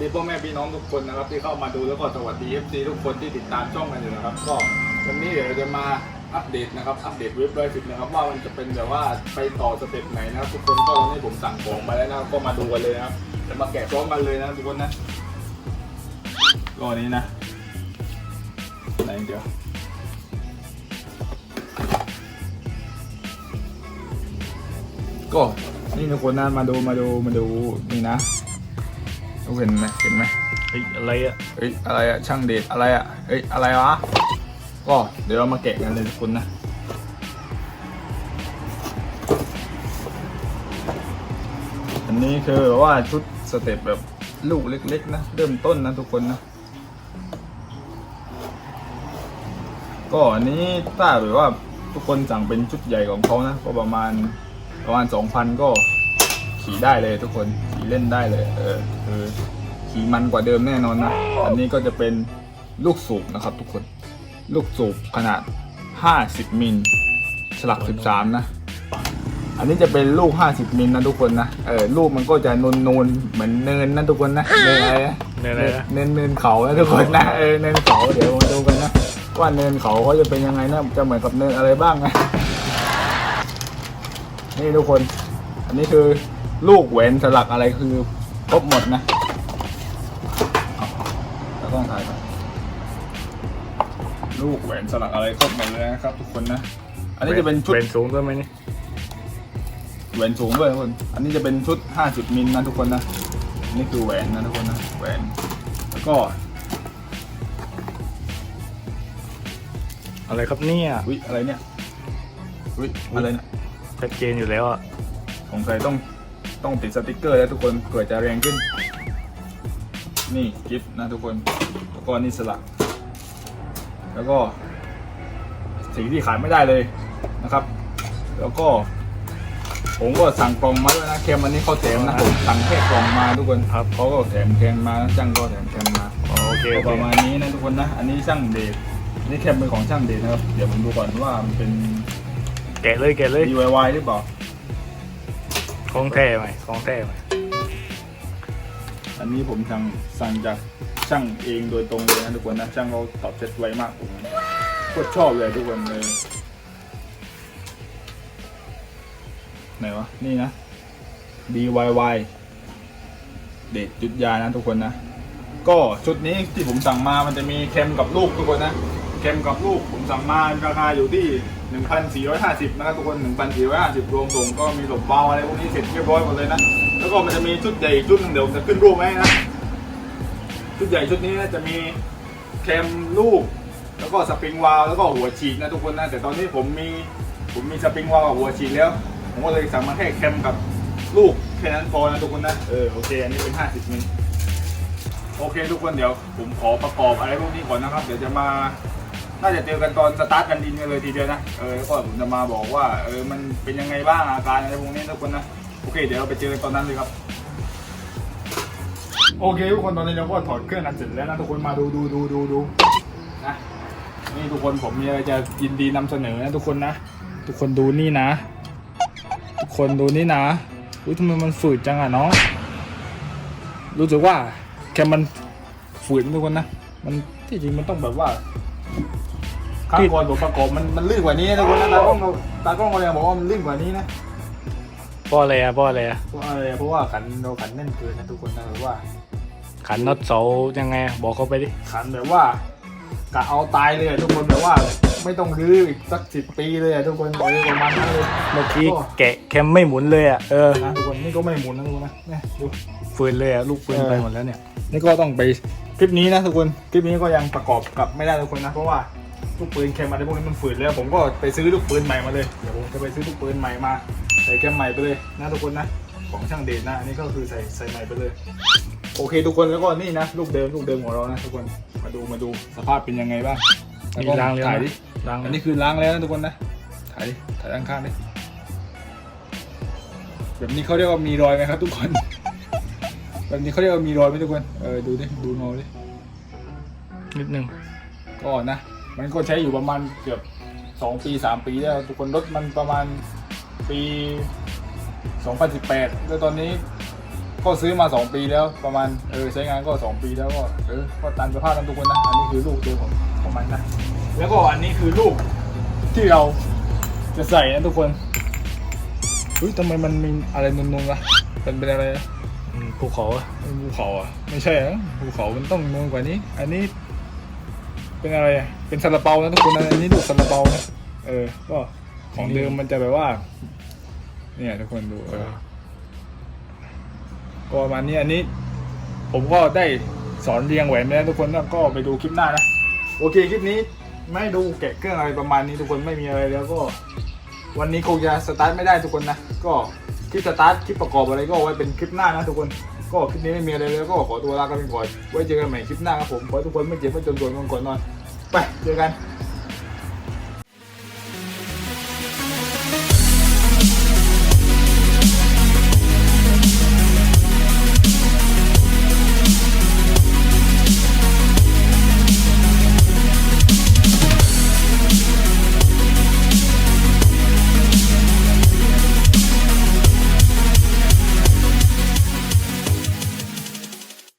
ดีพ่อแม่พี่น้องทุกคนนะครับ ที่เข้ามาดูแล้วก็สวัสดี FC ทุกคนที่ติดตามช่องกันอยู่นะครับ ก็วันนี้เดี๋ยวเราจะมาอัปเดตนะครับอัปเดตเว็บร้อยสิบนะครับว่ามันจะเป็นแบบว่าไปต่อสเต็ปไหนนะครับทุกคนก็ตอนนี้ผมสั่งของมาแล้วนะครับก็มาดูกันเลยนะครับจะมาแกะพร้อมกันเลยนะทุกคนนะก็อันนี้นะไหนเดี๋ยวก็นี่ทุกคนนะมาดูมาดูมาดูนี่นะ ทุกคนเห็นไหมเห็นไหมเฮ้ยอะไรอะเฮ้ยอะไรอะช่างเดชอะไรอะเฮ้ยอะไรวะก็เดี๋ยวเรามาแกะกันเลยทุกคนนะอันนี้คือแบบว่าชุดสเต็ปแบบลูกเล็กๆนะเริ่มต้นนะทุกคนนะก็อันนี้ถ้าแบบว่าทุกคนสั่งเป็นชุดใหญ่ของเขานะ ก็ประมาณประมาณ2,000ก็ ขี่ได้เลยทุกคนขี่เล่นได้เลย เออคือขี่มันกว่าเดิมแน่นอนนะอันนี้ก็จะเป็นลูกสูบนะครับ ทุกคน ลูกสูบขนาด 50 มิลฉลัก 13 นะ อันนี้จะเป็นลูก 50 มิลนะทุกคนนะเออลูกมันก็จะนูนนูนๆเหมือนเนินนะทุกคนนะเนินอะไรนะเนินอะไรนะเนินเนินเขานะทุกคนนะเออเนินเขาเดี๋ยวมาดูกันนะว่าเนินเขาเขาจะเป็นยังไงนะจะเหมือนกับเนินอะไรบ้างนะนี่ทุกคน อันนี้คือ ลูกแหวนสลักอะไรคือครบหมดนะแล้วต้องถ่ายก่อนลูกแหวนสลักอะไรครบหมดเลยนะครับ ทุกคนนะ อันนี้จะเป็นชุดเป็นสูงด้วยไหมนี่แหวนสูงด้วยทุกคน อันนี้จะเป็นชุด 50 มิลนะทุกคนนะนี่คือแหวนนะทุกคนนะแหวนแล้วก็ อะไรครับเนี่ยอุ้ยอะไรเนี่ยอุ้ยอะไรเนี่ยชัดเจนอยู่แล้วอะสงสัยต้อง ต้องติดสติกเกอร์แล้วทุกคนเผื่อจะแรงขึ้น นี่กิฟต์นะทุกคนแล้วก็นี่สลัก แล้วก็สิ่งที่ขายไม่ได้เลยนะครับ แล้วก็ ผมก็สั่งกล่องมาด้วยนะเค็มอันนี้เขาแถมนะผมสั่งแค่กล่องมาทุกคนครับเขาก็แถมแคมมาช่างก็แถมแคมมาอ๋อโอเคก็โอเคประมาณนี้นะทุกคนนะ อันนี้ช่างเดชอันนี้แคมเป็นของช่างเดชนะครับ เดี๋ยวผมดูก่อนว่ามันเป็นแกะเลยแกะเลย DIY หรือเปล่า ของแท้ไหมของแท้ไหมอันนี้ผมสั่งสั่งจากช่างเองโดยตรงเลยนะทุกคนนะช่างเขาตอบเช็ดไวมากผมโคตรชอบเลยทุกคนเลยไหนวะนี่นะ DIY เด็ดจุดยานะทุกคนนะ ก็ชุดนี้ที่ผมสั่งมามันจะมีเค็มกับลูกทุกคนนะเค็มกับลูกผมสั่งมาราคาอยู่ที่ 1,450 นะครับทุกคน 1,450 รวมส่งก็มีหลบเบาอะไรพวกนี้เสร็จเรียบร้อยหมดเลยนะ แล้วก็มันจะมีชุดใหญ่ชุดหนึ่งเดี๋ยวผมจะขึ้นรูปไว้ให้นะ ชุดใหญ่ชุดนี้นะจะมีเค็มลูก แล้วก็สปริงวาล์วแล้วก็หัวฉีดนะทุกคนนะ แต่ตอนนี้ผมมีผมมีสปริงวาล์วกับหัวฉีดแล้ว ผมก็เลยสั่งมาแค่เค็มกับลูกแค่นั้นพอนะทุกคนนะ เออโอเค อันนี้เป็น 50มิลโอเคทุกคนเดี๋ยวผมขอประกอบอะไรพวกนี้ก่อนนะครับ เดี๋ยวจะมา น่าจะเจอกันตอนสตาร์ทกันดินกันเลยทีเดียวนะ เออแล้วก็ผมจะมาบอกว่าเออมันเป็นยังไงบ้างอาการอะไรพวกนี้ทุกคนนะ โอเค เดี๋ยวเราไปเจอกันตอนนั้นเลยครับโอเคทุกคนตอนนี้เราก็ถอดเครื่องกันเสร็จแล้วนะทุกคนมาดูดูดูดูดูนะนี่ทุกคนผมมีอะไรจะยินดีนำเสนอนะทุกคนนะ ทุกคนดูนี่นะ ทุกคนดูนี่นะอุ้ยทำไมมันฝืดจังอะน้องรู้สึกว่าแค่มันฝืนทุกคนนะ มันที่จริงมันต้องแบบว่า ข้างก่อนผมประกอบมันมันลื่นกว่านี้นะทุกคนนะตากล้องเราตากล้องเรายังบอกว่ามันลื่นกว่านี้นะป้ออะไรอะป้ออะไรอะเพราะอะไรเพราะว่าขันเราขันแน่นเกินนะทุกคนนะแบบว่า ขันน็อตเสายังไงอะบอกเขาไปดิ ขันแบบว่ากะเอาตายเลยอะทุกคนแบบว่า ไม่ต้องรื้ออีกสักสิบปีเลยอะทุกคนเออประมาณนั้นเลยเมื่อกี้แกะแคมไม่หมุนเลยอะเออนะทุกคนนี่ก็ไม่หมุนนะทุกคนนะเนี่ยดูฟืนเลยอะลูกฟืนเออไปหมดแล้วเนี่ย นี่ก็ต้องไปคลิปนี้นะทุกคนคลิปนี้ก็ยังประกอบกับไม่ได้ทุกคนนะเพราะว่า ลูกปืนแคมอะไรพวกนี้มันฝืนแล้วผมก็ไปซื้อลูกปืนใหม่มาเลยเดี๋ยวผมจะไปซื้อลูกปืนใหม่มาใส่แคมใหม่ไปเลยนะทุกคนนะของช่างเดชนะอันนี้ก็คือใส่ใส่ใหม่ไปเลย โอเคทุกคนแล้วก็นี่นะลูกเดิมลูกเดิมของเรานะทุกคนมาดูมาดูสภาพเป็นยังไงบ้างมีล้างแล้วถ่ายนะดิล้างอันนี้คือล้างแล้วนะทุกคนนะถ่ายดิถ่ายด้านข้างดิแบบนี้เขาเรียกว่ามีรอยไหมครับทุกคน แบบนี้เขาเรียกว่ามีรอยไหมทุกคน เออดูดิ ดูเงาดิ นิดนึง ก็นะ มันก็ใช้อยู่ประมาณเกือบสองปีสามปีแล้วทุกคนรถมันประมาณปี2018 แล้วตอนนี้ก็ซื้อมา 2 ปีแล้วประมาณเออใช้งานก็ 2 ปีแล้วก็เออก็ตามสภาพกันทุกคนนะอันนี้คือลูกตัวของของมันนะแล้วก็อันนี้คือลูกที่เราจะใส่นะทุกคนเฮ้ยทำไมมันมีอะไรนุ่นๆวะมันเป็นอะไรนะอืมภูเขาอะเป็นภูเขาอะไม่ใช่นะภูเขามันต้องนุ่นกว่านี้ อันนี้ เป็นอะไรอะเป็นซาลาเปานะทุกคนนะอันนี้ลูซาลาเปานะเออ ก็ของเดิมมันจะแบบว่า เนี่ยทุกคนดูเออก็ประมาณนี้อันนี้ ผมก็ได้สอนเรียงแหวนไปแล้วทุกคนนะก็ไปดูคลิปหน้านะโอเคคลิปนี้ไม่ดูแกะเครื่องอะไรประมาณนี้ทุกคนไม่มีอะไรแล้วก็ วันนี้คงจะสตาร์ทไม่ได้ทุกคนนะก็คลิปสตาร์ทคลิปประกอบอะไรก็ไว้เป็นคลิปหน้านะทุกคน ก็คลิปนี้ไม่มีอะไรแล้วก็ขอตัวลากันไปก่อน ไว้เจอกันใหม่คลิปหน้าครับผม ขอให้ทุกคนไม่เจ็บไม่จนปวดกันก่อนนอน ไป เจอกัน